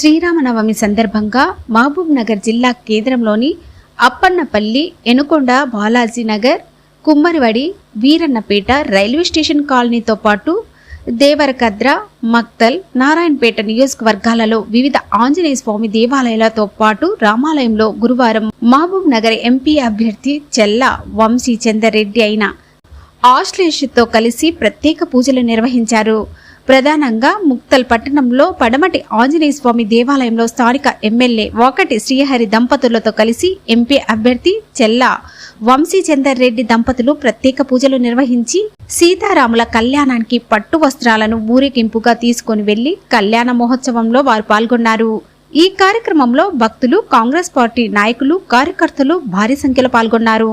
శ్రీరామనవమి సందర్భంగా మహబూబ్ నగర్ జిల్లా కేంద్రంలోని అప్పన్నపల్లి ఎనుకొండ బాలాజీ నగర్ కుమ్మరివడి వీరన్నపేట రైల్వే స్టేషన్ కాలనీతో పాటు దేవరకద్ర మక్తల్ నారాయణపేట నియోజకవర్గాలలో వివిధ ఆంజనేయ స్వామి దేవాలయాలతో పాటు రామాలయంలో గురువారం మహబూబ్ నగర్ ఎంపీ అభ్యర్థి చెల్ల వంశీ చందర్ రెడ్డి అయిన ఆశ్లేషతో కలిసి ప్రత్యేక పూజలు నిర్వహించారు. ప్రధానంగా ముక్తల్ పట్టణంలో పడమటి ఆంజనేయ స్వామి దేవాలయంలో స్థానిక ఎమ్మెల్యే ఒకటి శ్రీహరి దంపతులతో కలిసి ఎంపీ అభ్యర్థి చెల్లా వంశీచందర్ రెడ్డి దంపతులు ప్రత్యేక పూజలు నిర్వహించి సీతారాముల కళ్యాణానికి పట్టు వస్త్రాలను ఊరేగింపుగా తీసుకొని వెళ్ళి కళ్యాణ మహోత్సవంలో వారు పాల్గొన్నారు. ఈ కార్యక్రమంలో భక్తులు కాంగ్రెస్ పార్టీ నాయకులు కార్యకర్తలు భారీ సంఖ్యలో పాల్గొన్నారు.